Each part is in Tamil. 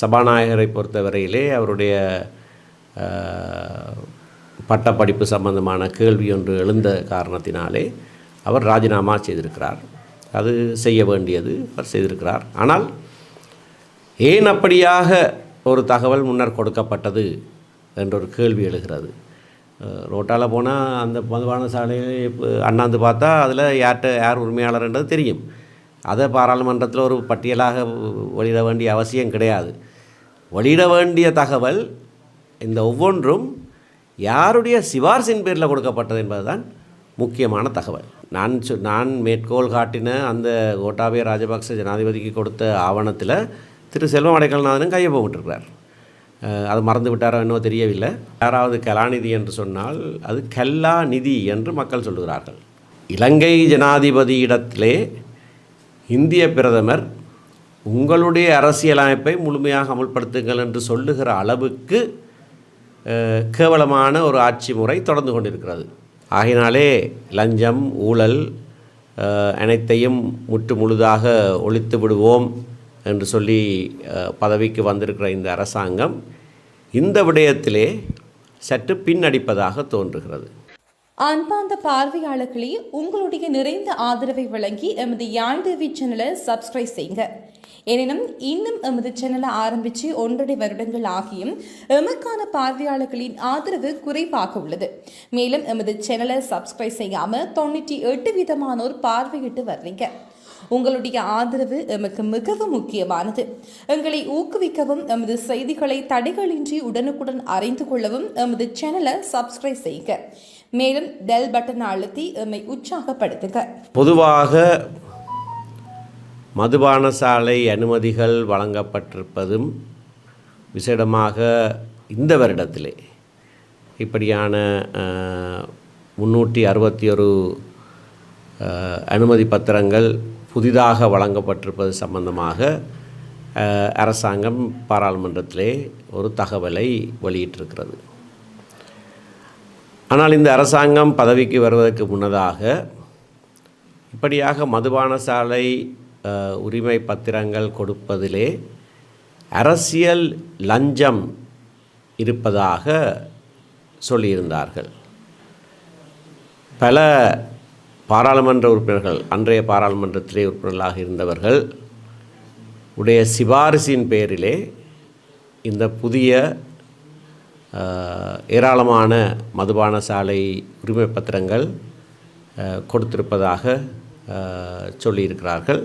சபாநாயகரை பொறுத்தவரையிலே அவருடைய பட்டப்படிப்பு சம்பந்தமான கேள்வி ஒன்று எழுந்த காரணத்தினாலே அவர் ராஜினாமா செய்திருக்கிறார். அது செய்ய வேண்டியது அவர் செய்திருக்கிறார். ஆனால் ஏன் அப்படியாக ஒரு தகவல் முன்னர் கொடுக்கப்பட்டது என்ற ஒரு கேள்வி எழுகிறது. ரோட்டால் போனால் அந்த மதுபான சாலையை இப்போ அண்ணாந்து பார்த்தா அதில் யார்கிட்ட யார் உரிமையாளர்ன்றது தெரியும். அதை பாராளுமன்றத்தில் ஒரு பட்டியலாக வெளியிட வேண்டிய அவசியம் கிடையாது. வெளியிட வேண்டிய தகவல் இந்த ஒவ்வொன்றும் யாருடைய சிபார்சின் பேரில் கொடுக்கப்பட்டது என்பதுதான் முக்கியமான தகவல். நான் சொ- நான் மேற்கோள் காட்டின அந்த கோட்டாபய ராஜபக்ச ஜனாதிபதிக்கு கொடுத்த ஆவணத்தில் திரு செல்வம் அடைக்கல்நாதனும் கையை போட்டுருக்கிறார் அது மறந்து விட்டாரோ என்னவோ தெரியவில்லை. யாராவது கலாநிதி என்று சொன்னால் அது கல்லா நிதி என்று மக்கள் சொல்கிறார்கள் இலங்கை ஜனாதிபதியிடத்திலே இந்திய பிரதமர் உங்களுடைய அரசியலமைப்பை முழுமையாக அமுல்படுத்துங்கள் என்று சொல்லுகிற அளவுக்கு கேவலமான ஒரு ஆட்சி முறை தொடர்ந்து கொண்டிருக்கிறது. ஆகினாலே லஞ்சம் ஊழல் அனைத்தையும் முற்று முழுதாக ஒழித்து விடுவோம் என்று சொல்லி பதவிக்கு வந்திருக்கிற இந்த அரசாங்கம் இந்த விடயத்திலே சற்று பின்னடிப்பதாக தோன்றுகிறது. அன்பார்ந்த பார்வையாளர்களே உங்களுடைய நிறைந்த ஆதரவை வழங்கி எமது யாழ் தேவி சேனலை சப்ஸ்கிரைப் செய்யுங்க. எனினும் இன்னும் எமது சேனலை ஆரம்பித்து ஒன்றரை வருடங்கள் ஆகியும் எமக்கான பார்வையாளர்களின் ஆதரவு குறைவாக உள்ளது. மேலும் எமது சேனலை சப்ஸ்கிரைப் செய்யாமல் தொண்ணூற்றி எட்டு விதமானோர் பார்வையிட்டு வர்றீங்க. உங்களுடைய ஆதரவு எமக்கு மிகவும் முக்கியமானது. எங்களை ஊக்குவிக்கவும் எமது செய்திகளை தடைகளின்றி உடனுக்குடன் அறிந்து கொள்ளவும் எமது சேனலை சப்ஸ்கிரைப் செய்யுங்க. மேலும் பெல் பட்டன் அழுத்தி எம்மை உற்சாகப்படுத்துங்க. பொதுவாக மதுபான சாலை அனுமதிகள் வழங்கப்பட்டிருப்பதும் விசேடமாக இந்த வருடத்திலே. இப்படியான முன்னூற்றி அறுபத்தி ஒரு அனுமதி பத்திரங்கள் புதிதாக வழங்கப்பட்டிருப்பது சம்பந்தமாக அரசாங்கம் பாராளுமன்றத்திலே ஒரு தகவலை வெளியிட்டிருக்கிறது. ஆனால் இந்த அரசாங்கம் பதவிக்கு வருவதற்கு முன்னதாக இப்படியாக மதுபான சாலை உரிமை பத்திரங்கள் கொடுப்பதிலே அரசியல் லஞ்சம் இருப்பதாக சொல்லியிருந்தார்கள். பல பாராளுமன்ற உறுப்பினர்கள் அன்றைய பாராளுமன்றத்திலே உறுப்பினர்களாக இருந்தவர்கள் உடைய சிபாரிசின் பேரிலே இந்த புதிய ஏராளமான மதுபான சாலை உரிமை பத்திரங்கள் கொடுத்திருப்பதாக சொல்லியிருக்கிறார்கள்.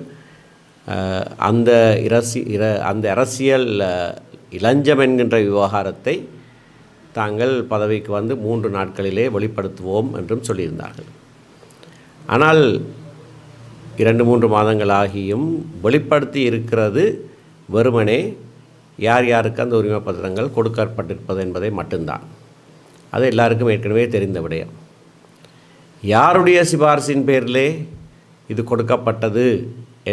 அந்த இரசி இர அந்த அரசியல் இளஞ்சம் என்கின்ற விவகாரத்தை தாங்கள் பதவிக்கு வந்து மூன்று நாட்களிலே வெளிப்படுத்துவோம் என்றும் சொல்லியிருந்தார்கள். ஆனால் இரண்டு மூன்று மாதங்கள் ஆகியும் வெளிப்படுத்தி இருக்கிறது வெறுமனே யார் யாருக்கு அந்த உரிமை பத்திரங்கள் கொடுக்கப்பட்டிருப்பது என்பதை மட்டும்தான். அது எல்லாருக்கும் ஏற்கனவே தெரிந்த விடயம். யாருடைய சிபாரிசின் பேரிலே இது கொடுக்கப்பட்டது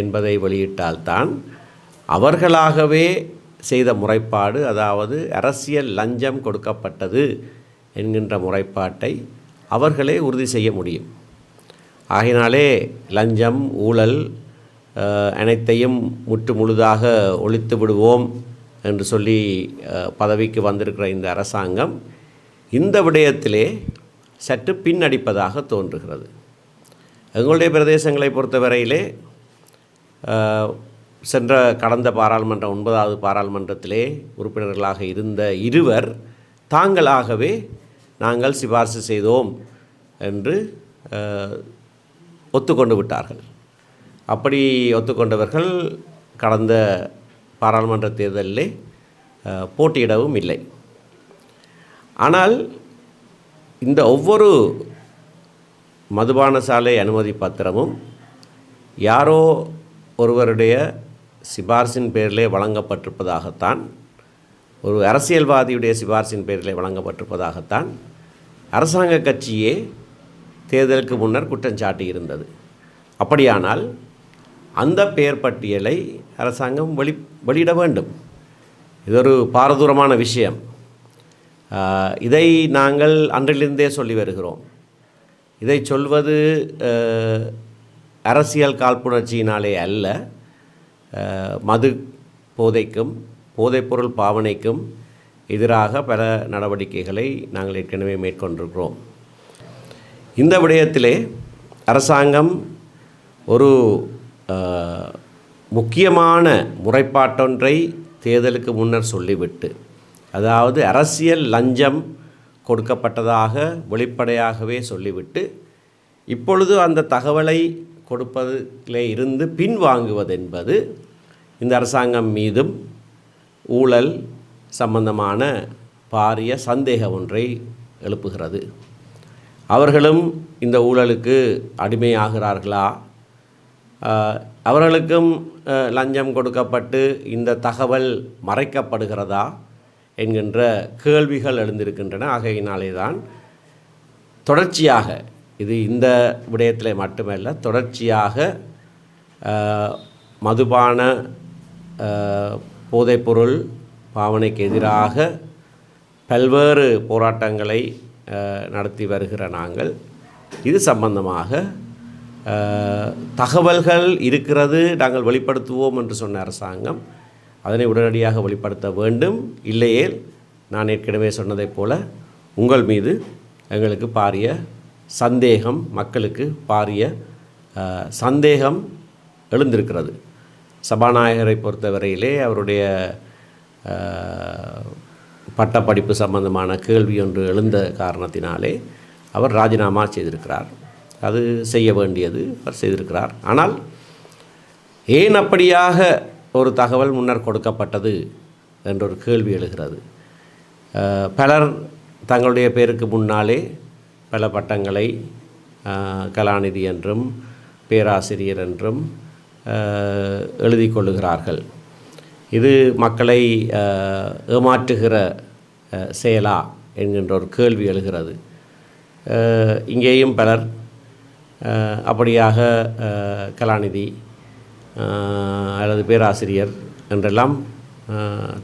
என்பதை வெளியிட்டால்தான் அவர்களாகவே செய்த முறைப்பாடு அதாவது அரசியல் லஞ்சம் கொடுக்கப்பட்டது என்கின்ற முறைப்பாட்டை அவர்களே உறுதி செய்ய முடியும். ஆகினாலே லஞ்சம் ஊழல் அனைத்தையும் முற்று முழுதாக ஒழித்து விடுவோம் என்று சொல்லி பதவிக்கு வந்திருக்கிற இந்த அரசாங்கம் இந்த விடயத்திலே சற்று பின்னடிப்பதாக தோன்றுகிறது. எங்களுடைய பிரதேசங்களை பொறுத்தவரையிலே சென்ற கடந்த பாராளுமன்ற ஒன்பதாவது பாராளுமன்றத்திலே உறுப்பினர்களாக இருந்த இருவர் தாங்களாகவே நாங்கள் சிபாரிசு செய்தோம் என்று ஒத்துக்கொண்டு விட்டார்கள். அப்படி ஒத்துக்கொண்டவர்கள் கடந்த பாராளுமன்ற தேர்தலிலே போட்டியிடவும் இல்லை. ஆனால் இந்த ஒவ்வொரு மதுபான சாலை அனுமதி பத்திரமும் யாரோ ஒருவருடைய சிபார்சின் பேரிலே வழங்கப்பட்டிருப்பதாகத்தான் ஒரு அரசியல்வாதியுடைய சிபார்சின் பேரிலே வழங்கப்பட்டிருப்பதாகத்தான் அரசாங்க கட்சியே தேர்தலுக்கு முன்னர் குற்றம் சாட்டியிருந்தது. அப்படியானால் அந்த பெயர் பட்டியலை அரசாங்கம் வெளி வெளியிட வேண்டும். இது ஒரு பாரதூரமான விஷயம். இதை நாங்கள் அன்றிலிருந்தே சொல்லி வருகிறோம். இதை சொல்வது அரசியல் காழ்ப்புணர்ச்சியினாலே அல்ல. மது போதைக்கும் போதைப்பொருள் பாவனைக்கும் எதிராக பல நடவடிக்கைகளை நாங்கள் ஏற்கனவே மேற்கொண்டிருக்கிறோம். இந்த விடயத்திலே அரசாங்கம் ஒரு முக்கியமான முறைப்பாட்டொன்றை தேர்தலுக்கு முன்னர் சொல்லிவிட்டு அதாவது அரசியல் லஞ்சம் கொடுக்கப்பட்டதாக வெளிப்படையாகவே சொல்லிவிட்டு இப்பொழுது அந்த தகவலை கொடுப்பதிலே இருந்து பின்வாங்குவது என்பது இந்த அரசாங்கம் மீதும் ஊழல் சம்பந்தமான பாரிய சந்தேகம் ஒன்றை எழுப்புகிறது. அவர்களும் இந்த ஊழலுக்கு அடிமையாகிறார்களா? அவர்களுக்கும் லஞ்சம் கொடுக்கப்பட்டு இந்த தகவல் மறைக்கப்படுகிறதா? என்கின்ற கேள்விகள் எழுந்திருக்கின்றன. ஆகையினாலே தான் தொடர்ச்சியாக இது இந்த விடயத்தில் மட்டுமல்ல தொடர்ச்சியாக மதுபான போதைப்பொருள் பாவனைக்கு எதிராக பல்வேறு போராட்டங்களை நடத்தி வருகிற நாங்கள். இது சம்பந்தமாக தகவல்கள் இருக்கிறது நாங்கள் வெளிப்படுத்துவோம் என்று சொன்ன அரசாங்கம் அதனை உடனடியாக வெளிப்படுத்த வேண்டும். இல்லையேல் நான் ஏற்கனவே சொன்னதைப் போல உங்கள் மீது எங்களுக்கு பாரிய சந்தேகம் மக்களுக்கு பாரிய சந்தேகம் எழுந்திருக்கிறது. சபாநாயகரை பொறுத்தவரையிலே அவருடைய பட்டப்படிப்பு சம்பந்தமான கேள்வி ஒன்று எழுந்த காரணத்தினாலே அவர் ராஜினாமா செய்திருக்கிறார். அது செய்ய வேண்டியது அவர் செய்திருக்கிறார். ஆனால் ஏன் அப்படியாக ஒரு தகவல் முன்னர் கொடுக்கப்பட்டது என்ற ஒரு கேள்வி எழுகிறது. பலர் தங்களுடைய பேருக்கு முன்னாலே பல பட்டங்களை கலாநிதி என்றும் பேராசிரியர் என்றும் எழுதி கொள்ளுகிறார்கள் இது மக்களை ஏமாற்றுகிற செயலா என்கின்ற ஒரு கேள்வி எழுகிறது. இங்கேயும் பலர் அப்படியாக கலாநிதி அல்லது பேராசிரியர் என்றெல்லாம்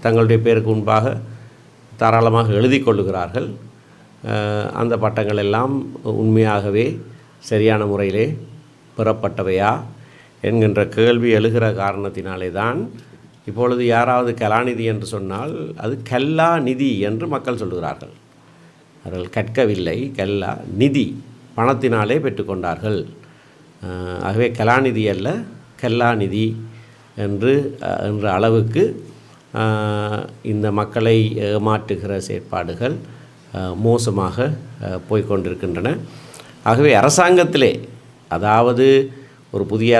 தங்களுடைய பேருக்கு முன்பாக தாராளமாக எழுதி கொள்ளுகிறார்கள் அந்த பட்டங்கள் எல்லாம் உண்மையாகவே சரியான முறையிலே பெறப்பட்டவையா என்கின்ற கேள்வி எழுகிற காரணத்தினாலே தான் இப்பொழுது யாராவது கலாநிதி என்று சொன்னால் அது கல்லா நிதி என்று மக்கள் சொல்கிறார்கள் அவர்கள் கற்கவில்லை. கல்லா நிதி பணத்தினாலே பெற்றுக்கொண்டார்கள். ஆகவே கலாநிதி அல்ல கல்லாநிதி என்று என்ற அளவுக்கு இந்த மக்களை ஏமாற்றுகிற செயற்பாடுகள் மோசமாக போய்கொண்டிருக்கின்றன போய்க்கொண்டிருக்கின்றன. ஆகவே அரசாங்கத்திலே அதாவது ஒரு புதிய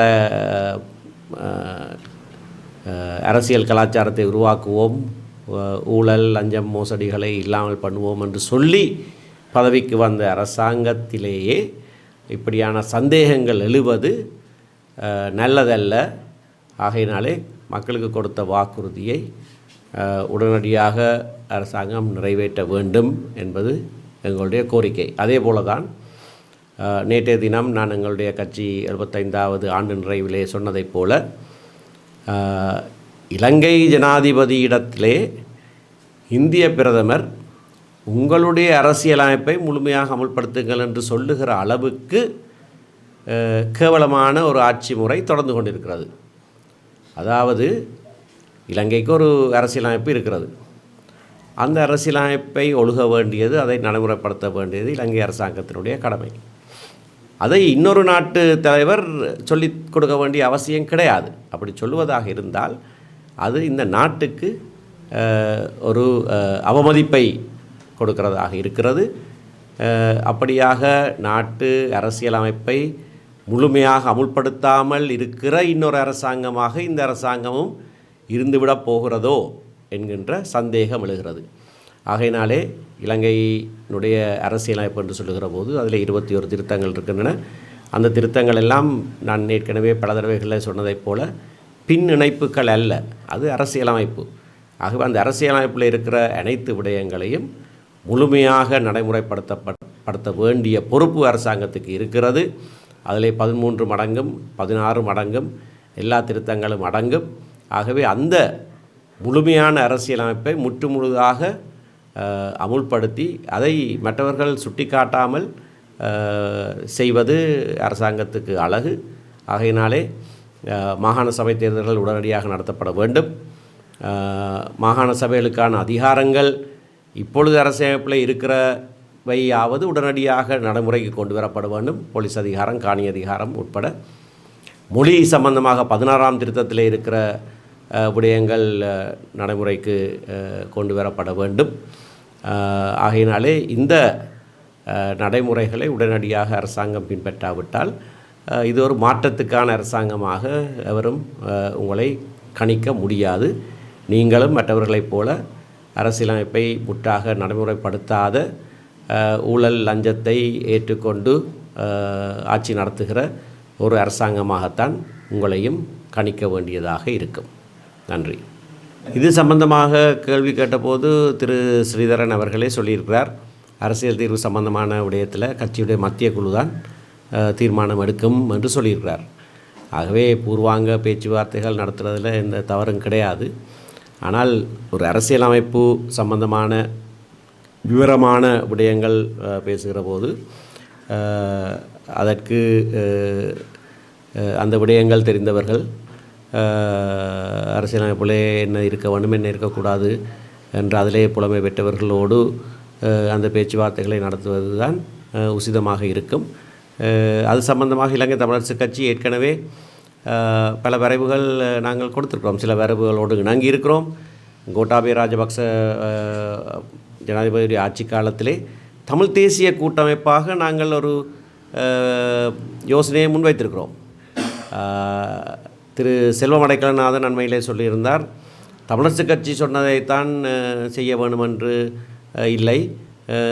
அரசியல் கலாச்சாரத்தை உருவாக்குவோம் ஊழல் லஞ்சம் மோசடிகளை இல்லாமல் பண்ணுவோம் என்று சொல்லி பதவிக்கு வந்த அரசாங்கத்திலேயே இப்படியான சந்தேகங்கள் எழுவது நல்லதல்ல. ஆகையினாலே மக்களுக்கு கொடுத்த வாக்குறுதியை உடனடியாக அரசாங்கம் நிறைவேற்ற வேண்டும் என்பது எங்களுடைய கோரிக்கை. அதே போல தான் நேற்றைய தினம் நான் எங்களுடைய கட்சி எழுபத்தைந்தாவது ஆண்டு நிறைவிலே சொன்னதைப் போல இலங்கை ஜனாதிபதியிடத்திலே இந்திய பிரதமர் உங்களுடைய அரசியலமைப்பை முழுமையாக அமுல்படுத்துங்கள் என்று சொல்லுகிற அளவுக்கு கேவலமான ஒரு ஆட்சி முறை தொடர்ந்து கொண்டிருக்கிறது. அதாவது இலங்கைக்கு ஒரு அரசியலமைப்பு இருக்கிறது. அந்த அரசியலமைப்பை ஒழுக வேண்டியது அதை நடைமுறைப்படுத்த வேண்டியது இலங்கை அரசாங்கத்தினுடைய கடமை. அதை இன்னொரு நாட்டு தலைவர் சொல்லி கொடுக்க வேண்டிய அவசியம் கிடையாது. அப்படி சொல்லுவதாக இருந்தால் அது இந்த நாட்டுக்கு ஒரு அவமதிப்பை கொடுக்கிறதாக இருக்கிறது. அப்படியாக நாட்டு அரசியலமைப்பை முழுமையாக அமுல்படுத்தாமல் இருக்கிற இன்னொரு அரசாங்கமாக இந்த அரசாங்கமும் இருந்துவிடப் போகிறதோ என்கின்ற சந்தேகம் எழுகிறது. ஆகையினாலே இலங்கையினுடைய அரசியலமைப்பு என்று சொல்லுகிற போது அதில் இருபத்தி ஒரு திருத்தங்கள் இருக்கின்றன. அந்த திருத்தங்கள் எல்லாம் நான் ஏற்கனவே பல தடவைகளில் சொன்னதைப் போல பின் இணைப்புகள் அல்ல அது அரசியலமைப்பு. ஆகவே அந்த அரசியலமைப்பில் இருக்கிற அனைத்து விடயங்களையும் முழுமையாக நடைமுறைப்படுத்தப்படுத்த வேண்டிய பொறுப்பு அரசாங்கத்துக்கு இருக்கிறது. அதில் பதிமூன்று மடங்கும் பதினாறு மடங்கும் எல்லா திருத்தங்களும் அடங்கும். ஆகவே அந்த முழுமையான அரசியலமைப்பை முற்றுமுழுதாக முழுதாக அமுல்படுத்தி அதை மற்றவர்கள் சுட்டிக்காட்டாமல் செய்வது அரசாங்கத்துக்கு அழகு. ஆகையினாலே மாகாண சபை தேர்தல்கள் உடனடியாக நடத்தப்பட வேண்டும். மாகாண சபைகளுக்கான அதிகாரங்கள் இப்பொழுது அரசியமைப்பில் இருக்கிறவையாவது உடனடியாக நடைமுறைக்கு கொண்டு வரப்பட வேண்டும். போலீஸ் அதிகாரம் காணி அதிகாரம் உட்பட. மொழி சம்பந்தமாக பதினாறாம் திருத்தத்தில் இருக்கிற விடயங்கள் நடைமுறைக்கு கொண்டு வரப்பட வேண்டும். ஆகையினாலே இந்த நடைமுறைகளை உடனடியாக அரசாங்கம் பின்பற்றாவிட்டால் இது ஒரு மாற்றத்துக்கான அரசாங்கமாக எவரும் உங்களை கணிக்க முடியாது. நீங்களும் மற்றவர்களைப் போல அரசியலமைப்பை முற்றாக நடைமுறைப்படுத்தாத ஊழல் லஞ்சத்தை ஏற்றுக்கொண்டு ஆட்சி நடத்துகிற ஒரு அரசாங்கமாகத்தான் உங்களையும் கணிக்க வேண்டியதாக இருக்கும். நன்றி. இது சம்பந்தமாக கேள்வி கேட்டபோது திரு ஸ்ரீதரன் அவர்களே சொல்லியிருக்கிறார் அரசியல் தீர்வு சம்பந்தமான விடயத்தில் கட்சியுடைய மத்திய குழு தான் தீர்மானம் எடுக்கும் என்று சொல்லியிருக்கிறார். ஆகவே பூர்வாங்க பேச்சுவார்த்தைகள் நடத்துகிறதுல எந்த தவறும் கிடையாது. ஆனால் ஒரு அரசியலமைப்பு சம்பந்தமான விவரமான விடயங்கள் பேசுகிற போது அதற்கு அந்த விடயங்கள் தெரிந்தவர்கள் அரசியலமைப்பிலே என்ன இருக்க வேண்டும் என்ன இருக்கக்கூடாது என்று அதிலே புலமை பெற்றவர்களோடு அந்த பேச்சுவார்த்தைகளை நடத்துவது தான் உசிதமாக இருக்கும். அது சம்பந்தமாக இலங்கை தமிழரசு கட்சி ஏற்கனவே பல வரைவுகள் நாங்கள் கொடுத்துருக்கிறோம். சில வரைவுகளோடு இணங்கி இருக்கிறோம் கோட்டாபய ராஜபக்ச ஜனாதிபதியுடைய ஆட்சி காலத்திலே தமிழ் தேசிய கூட்டமைப்பாக நாங்கள் ஒரு யோசனையை முன்வைத்திருக்கிறோம். திரு செல்வமடைக்கலநாதன் நன்மையிலே அண்மையிலே சொல்லியிருந்தார் தமிழரசு கட்சி சொன்னதைத்தான் செய்ய வேண்டும் என்று இல்லை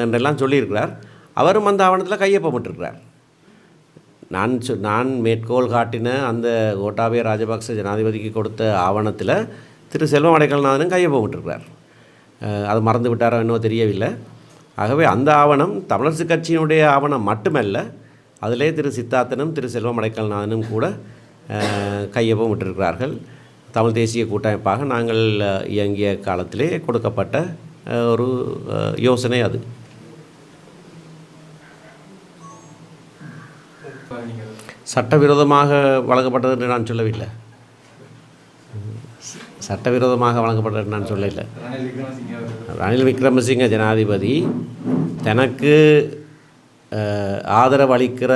என்றெல்லாம் சொல்லியிருக்கிறார். அவரும் அந்த ஆவணத்தில் கையொப்பமிட்டிருக்கிறார். நான் சொ நான் மேற்கோள் காட்டின அந்த கோட்டாபய ராஜபக்ச ஜனாதிபதிக்கு கொடுத்த ஆவணத்தில் திரு செல்வம் அடைக்கல்நாதனும் கையொப்பமிட்டிருக்கிறார். அது மறந்து விட்டாரோ என்னவோ தெரியவில்லை. ஆகவே அந்த ஆவணம் தமிழரசு கட்சியினுடைய ஆவணம் மட்டுமல்ல அதிலே திரு சித்தார்த்தனும் திரு செல்வம் அடைக்கல்நாதனும் கூட அஹ், கையொப்பமிட்டிருக்கிறார்கள் தமிழ் தேசிய கூட்டமைப்பாக நாங்கள் இயங்கிய காலத்திலே கொடுக்கப்பட்ட ஒரு யோசனை அது. சட்டவிரோதமாக வழங்கப்பட்டது என்று நான் சொல்லவில்லை. சட்டவிரோதமாக வழங்கப்பட்டது நான் சொல்லவில்லை. ரணில் விக்ரமசிங்க ஜனாதிபதி தனக்கு ஆதரவளிக்கிற ஆதரவு அளிக்கிற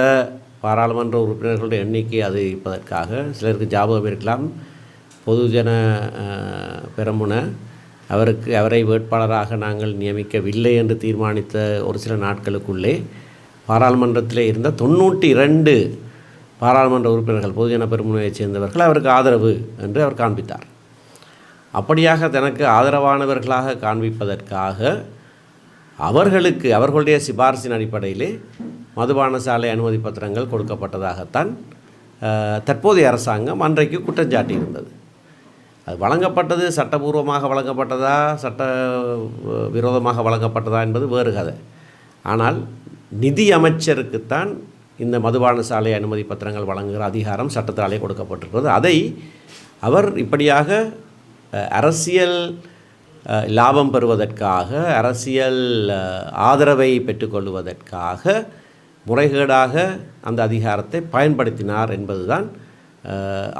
பாராளுமன்ற உறுப்பினர்களுடைய எண்ணிக்கை அதிகரிப்பதற்காக சிலருக்கு ஜாபகம் இருக்கலாம். பொதுஜன பெரமுன அவருக்கு அவரை வேட்பாளராக நாங்கள் நியமிக்கவில்லை என்று தீர்மானித்த ஒரு சில நாட்களுக்குள்ளே பாராளுமன்றத்தில் இருந்த தொண்ணூற்றி இரண்டு பாராளுமன்ற உறுப்பினர்கள் பொதுஜன பெருமுனையைச் சேர்ந்தவர்கள் அவருக்கு ஆதரவு என்று அவர் காண்பித்தார். அப்படியாக தனக்கு ஆதரவானவர்களாக காண்பிப்பதற்காக அவர்களுக்கு அவர்களுடைய சிபாரிசின் அடிப்படையிலே மதுபான சாலை அனுமதி பத்திரங்கள் கொடுக்கப்பட்டதாகத்தான் தற்போதைய அரசாங்கம் அன்றைக்கு குற்றஞ்சாட்டி இருந்தது அது வழங்கப்பட்டது சட்டபூர்வமாக வழங்கப்பட்டதா சட்ட விரோதமாக வழங்கப்பட்டதா என்பது வேறு கதை. ஆனால் நிதி அமைச்சருக்குத்தான் இந்த மதுபான சாலை அனுமதி பத்திரங்கள் வழங்குகிற அதிகாரம் சட்டத்தாலே கொடுக்கப்பட்டிருக்கிறது. அதை அவர் இப்படியாக அரசியல் லாபம் பெறுவதற்காக அரசியல் ஆதரவை பெற்றுக்கொள்வதற்காக முறைகேடாக அந்த அதிகாரத்தை பயன்படுத்தினார் என்பதுதான்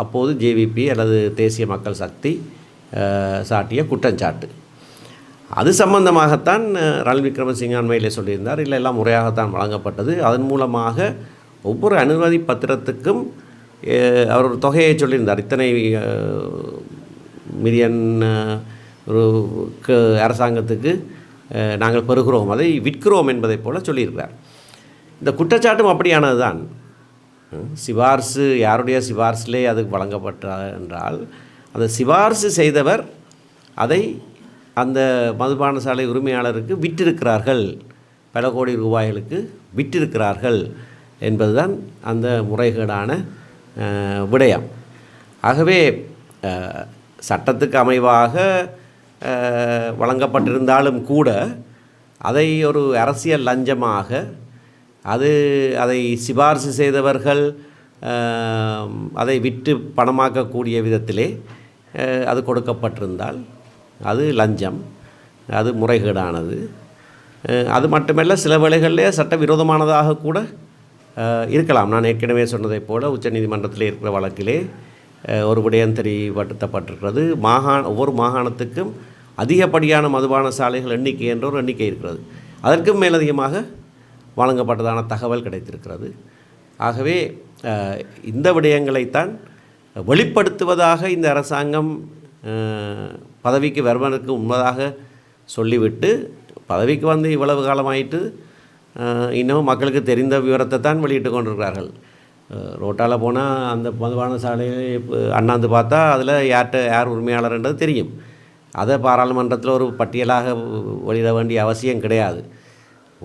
அப்போது ஜேவிபி அல்லது தேசிய மக்கள் சக்தி சாட்டிய குற்றச்சாட்டு அது சம்பந்தமாகத்தான் ரணில் விக்ரமசிங்க அண்மையிலே சொல்லியிருந்தார். இல்லை எல்லாம் முறையாகத்தான் வழங்கப்பட்டது. அதன் மூலமாக ஒவ்வொரு அனுமதி பத்திரத்துக்கும் அவர் ஒரு தொகையை சொல்லியிருந்தார். இத்தனை மில்லியன் ஒரு க- அரசாங்கத்துக்கு நாங்கள் பெறுகிறோம். அதை விற்கிறோம் என்பதைப் போல சொல்லியிருக்கிறார். இந்த குற்றச்சாட்டும் அப்படியானது தான் சிபார்சு யாருடைய சிபார்சிலே அது வழங்கப்பட்ட என்றால் அந்த சிபார்சு செய்தவர் அதை அந்த மதுபான சாலை உரிமையாளருக்கு விற்றிருக்கிறார்கள். பல கோடி ரூபாய்களுக்கு விற்றிருக்கிறார்கள் என்பதுதான் அந்த முறைகேடான விடயம். ஆகவே சட்டத்துக்கு அமைவாக வழங்கப்பட்டிருந்தாலும் கூட அதை ஒரு அரசியல் லஞ்சமாக அது அதை சிபாரிசு செய்தவர்கள் அதை விற்று பணமாக்கக்கூடிய விதத்திலே அது கொடுக்கப்பட்டிருந்தால் அது லஞ்சம் அது முறைகேடானது. அது மட்டுமல்ல சில வேளைகளிலே சட்டவிரோதமானதாக கூட இருக்கலாம். நான் ஏற்கனவே சொன்னதைப் போல உச்சநீதிமன்றத்தில் இருக்கிற வழக்கிலே ஒரு விடயம் தெரியப்படுத்தப்பட்டிருக்கிறது மாகாண ஒவ்வொரு மாகாணத்துக்கும் அதிகப்படியான மதுபான சாலைகள் எண்ணிக்கை என்ற ஒரு எண்ணிக்கை இருக்கிறது. அதற்கும் மேலதிகமாக வழங்கப்பட்டதான தகவல் கிடைத்திருக்கிறது. ஆகவே இந்த விடயங்களைத்தான் வெளிப்படுத்துவதாக இந்த அரசாங்கம் பதவிக்கு வருவதற்கு உண்மதாக சொல்லிவிட்டு பதவிக்கு வந்து இவ்வளவு காலமாயிட்டு இன்னமும் மக்களுக்கு தெரிந்த விவரத்தை தான் வெளியிட்டு கொண்டிருக்கிறார்கள். ரோட்டால் போனால் அந்த மதுபான சாலையை இப்போ அண்ணாந்து பார்த்தா அதில் யார்கிட்ட யார் உரிமையாளர்ன்றது தெரியும். அதை பாராளுமன்றத்தில் ஒரு பட்டியலாக வெளியிட வேண்டிய அவசியம் கிடையாது.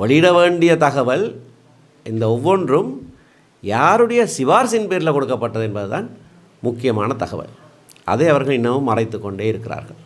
வெளியிட வேண்டிய தகவல் இந்த ஒவ்வொன்றும் யாருடைய சிபார்சின் பேரில் கொடுக்கப்பட்டது என்பதுதான் முக்கியமான தகவல். அதை அவர்கள் இன்னமும் மறைத்து கொண்டே இருக்கிறார்கள்.